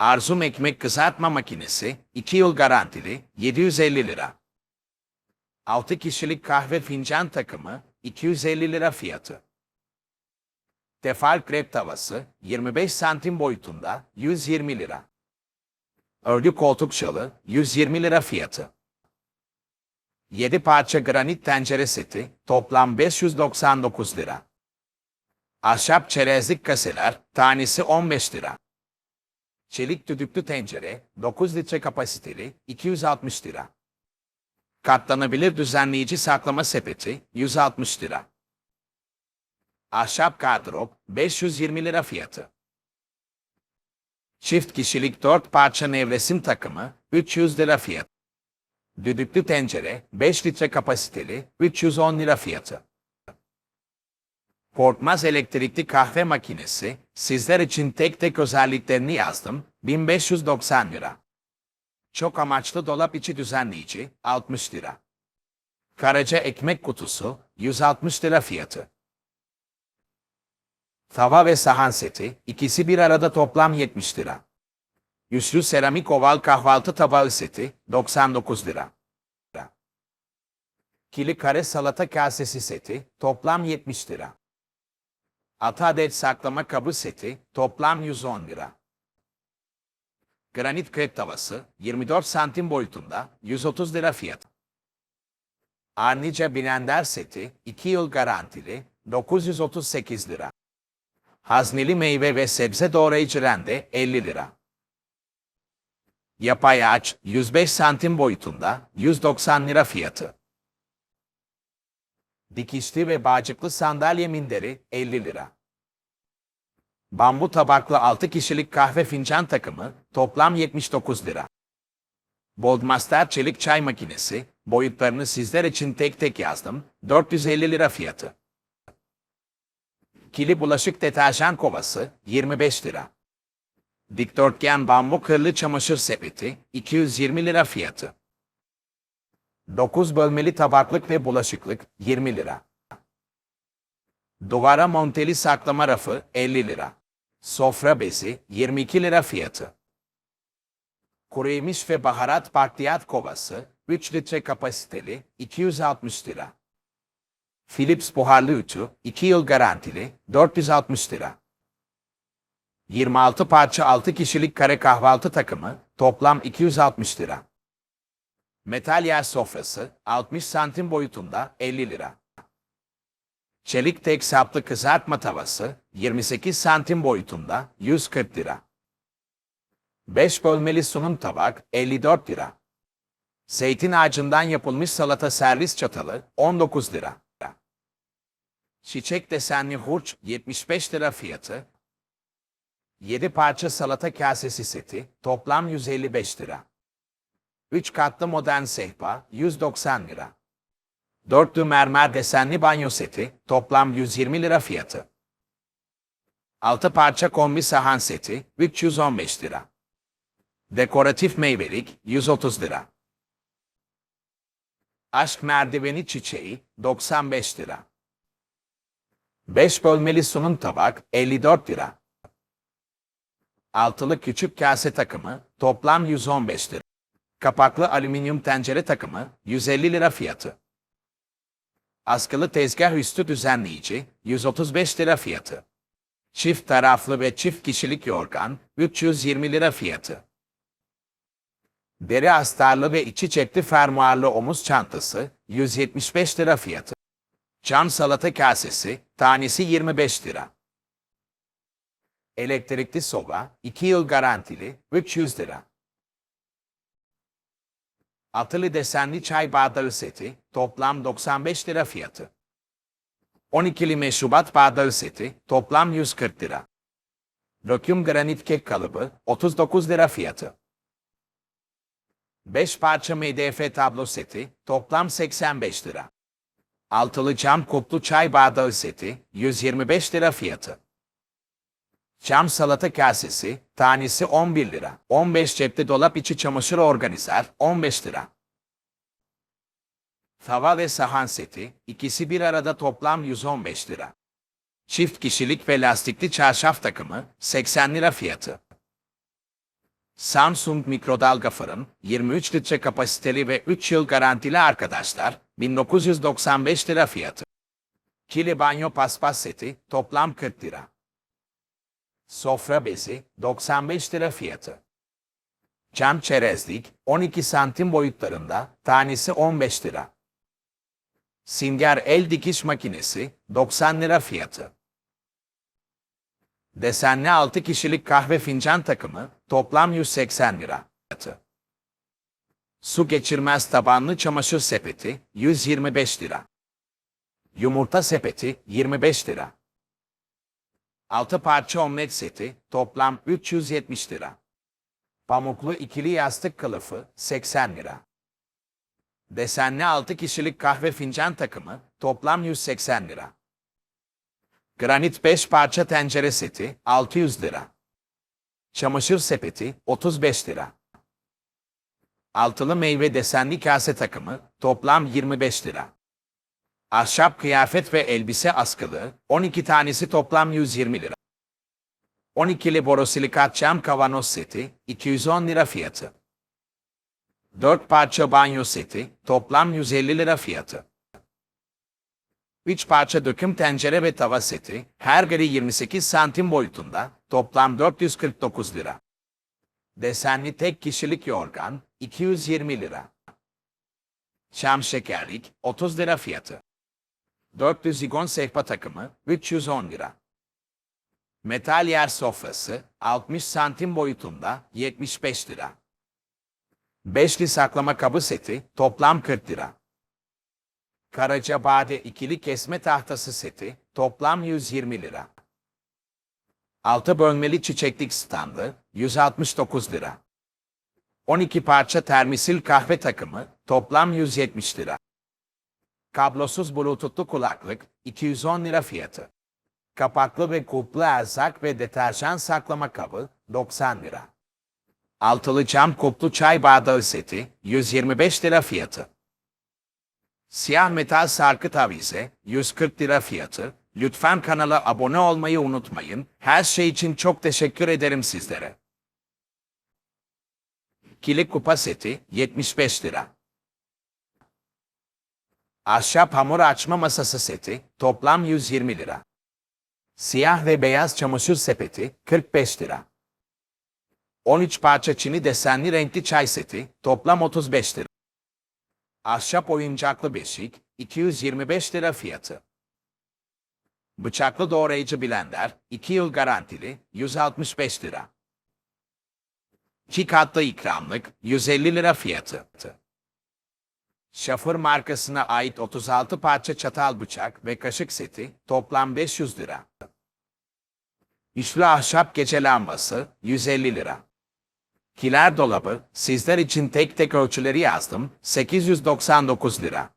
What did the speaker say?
Arzum ekmek kızartma makinesi 2 yıl garantili 750 lira. 6 kişilik kahve fincan takımı 250 lira fiyatı. Tefal krep tavası 25 santim boyutunda 120 lira. Örgü koltuk şalı 120 lira fiyatı. 7 parça granit tencere seti toplam 599 lira. Ahşap çerezlik kaseler tanesi 15 lira. Çelik düdüklü tencere 9 litre kapasiteli 260 lira. Katlanabilir düzenleyici saklama sepeti 160 lira. Ahşap gardırop 520 lira fiyatı. Çift kişilik 4 parça nevresim takımı 300 lira fiyatı. Düdüklü tencere 5 litre kapasiteli 310 lira fiyatı. Korkmaz elektrikli kahve makinesi sizler için tek tek özelliklerini yazdım 1590 lira. Çok amaçlı dolap içi düzenleyici 60 lira. Karaca ekmek kutusu 160 lira fiyatı. Tava ve sahan seti ikisi bir arada toplam 70 lira. Yüzlü seramik oval kahvaltı tabağı seti 99 lira. Kili kare salata kasesi seti toplam 70 lira. 6 adet saklama kabı seti toplam 110 lira. Granit krep tavası 24 santim boyutunda 130 lira fiyatı. Arnica blender seti 2 yıl garantili 938 lira. Hazneli meyve ve sebze doğrayıcı rende 50 lira. Yapay ağaç 105 santim boyutunda 190 lira fiyatı. Dikişli ve bağcıklı sandalye minderi 50 lira. Bambu tabaklı 6 kişilik kahve fincan takımı toplam 79 lira. Boldmaster çelik çay makinesi boyutlarını sizler için tek tek yazdım 450 lira fiyatı. Kili bulaşık deterjan kovası 25 lira. Dikdörtgen bambu kırlı çamaşır sepeti 220 lira fiyatı. 9 bölmeli tabaklık ve bulaşıklık 20 lira. Duvara monteli saklama rafı 50 lira. Sofra bezi 22 lira fiyatı. Kuru yemiş ve baharat bakliyat kovası 3 litre kapasiteli 260 lira. Philips buharlı ütü 2 yıl garantili 460 lira. 26 parça 6 kişilik kare kahvaltı takımı toplam 260 lira. Metal yer sofrası 60 santim boyutunda 50 lira. Çelik tek saplı kızartma tavası 28 santim boyutunda 140 lira. 5 bölmeli sunum tabak 54 lira. Zeytin ağacından yapılmış salata servis çatalı 19 lira. Çiçek desenli hurç 75 lira fiyatı. 7 parça salata kasesi seti toplam 155 lira. 3 katlı modern sehpa 190 lira. Dörtlü mermer desenli banyo seti toplam 120 lira fiyatı. 6 parça kombi sahan seti 315 lira. Dekoratif meyvelik 130 lira. Aşk merdiveni çiçeği 95 lira. 5 bölmeli sunum tabak 54 lira. Altılı küçük kase takımı toplam 115 lira. Kapaklı alüminyum tencere takımı 150 lira fiyatı. Askılı tezgah üstü düzenleyici 135 lira fiyatı. Çift taraflı ve çift kişilik yorgan 320 lira fiyatı. Deri astarlı ve içi çekti fermuarlı omuz çantası 175 lira fiyatı. Cam salata kasesi tanesi 25 lira. Elektrikli soba 2 yıl garantili 300 lira. Atılı desenli çay bardağı seti toplam 95 lira fiyatı. 12'li meşrubat bardağı seti toplam 140 lira. Döküm granit kek kalıbı 39 lira fiyatı. 5 parça MDF tablo seti toplam 85 lira. Altılı cam kuplu çay bardağı seti 125 lira fiyatı. Cam salata kasesi tanesi 11 lira. 15 cepte dolap içi çamaşır organizer 15 lira. Tava ve sahan seti ikisi bir arada toplam 115 lira. Çift kişilik ve lastikli çarşaf takımı 80 lira fiyatı. Samsung mikrodalga fırın, 23 litre kapasiteli ve 3 yıl garantili arkadaşlar, 1995 lira fiyatı. Kili banyo paspas seti, toplam 40 lira. Sofra bezi, 95 lira fiyatı. Cam çerezlik, 12 santim boyutlarında, tanesi 15 lira. Singer el dikiş makinesi, 90 lira fiyatı. Desenli 6 kişilik kahve fincan takımı, toplam 180 lira fiyatı. Su geçirmez tabanlı çamaşır sepeti, 125 lira. Yumurta sepeti, 25 lira. 6 parça omlet seti, toplam 370 lira. Pamuklu ikili yastık kılıfı, 80 lira. Desenli 6 kişilik kahve fincan takımı, toplam 180 lira. Granit 5 parça tencere seti, 600 lira. Çamaşır sepeti, 35 lira. Altılı meyve desenli kase takımı, toplam 25 lira. Ahşap kıyafet ve elbise askılı, 12 tanesi toplam 120 lira. 12'li borosilikat cam kavanoz seti, 210 lira fiyatı. 4 parça banyo seti, toplam 150 lira fiyatı. 3 parça döküm tencere ve tava seti, her biri 28 santim boyutunda, toplam 449 lira. Desenli tek kişilik yorgan, 220 lira. Şam şekerlik, 30 lira fiyatı. 400 zigon sehpa takımı, 310 lira. Metal yer sofrası, 60 santim boyutunda, 75 lira. Beşli saklama kabı seti, toplam 40 lira. Karacabade ikili kesme tahtası seti, toplam 120 lira. Altı bölmeli çiçeklik standı, 169 lira. 12 parça termisil kahve takımı, toplam 170 lira. Kablosuz bluetoothlu kulaklık, 210 lira fiyatı. Kapaklı ve kuplu erzak ve deterjan saklama kabı, 90 lira. Altılı cam kuplu çay bardağı seti, 125 lira fiyatı. Siyah metal sarkıt avize, 140 lira fiyatı. Lütfen kanala abone olmayı unutmayın. Her şey için çok teşekkür ederim sizlere. Kilik kupa seti, 75 lira. Ahşap hamur açma masası seti, toplam 120 lira. Siyah ve beyaz çamaşır sepeti, 45 lira. 13 parça çini desenli renkli çay seti, toplam 35 lira. Ahşap oyuncaklı beşik, 225 lira fiyatı. Bıçaklı doğrayıcı blender, 2 yıl garantili, 165 lira. İki katlı ikramlık, 150 lira fiyatı. Şafır markasına ait 36 parça çatal bıçak ve kaşık seti, toplam 500 lira. Üçlü ahşap gece lambası, 150 lira. Kiler dolabı, sizler için tek tek ölçüleri yazdım, 899 lira.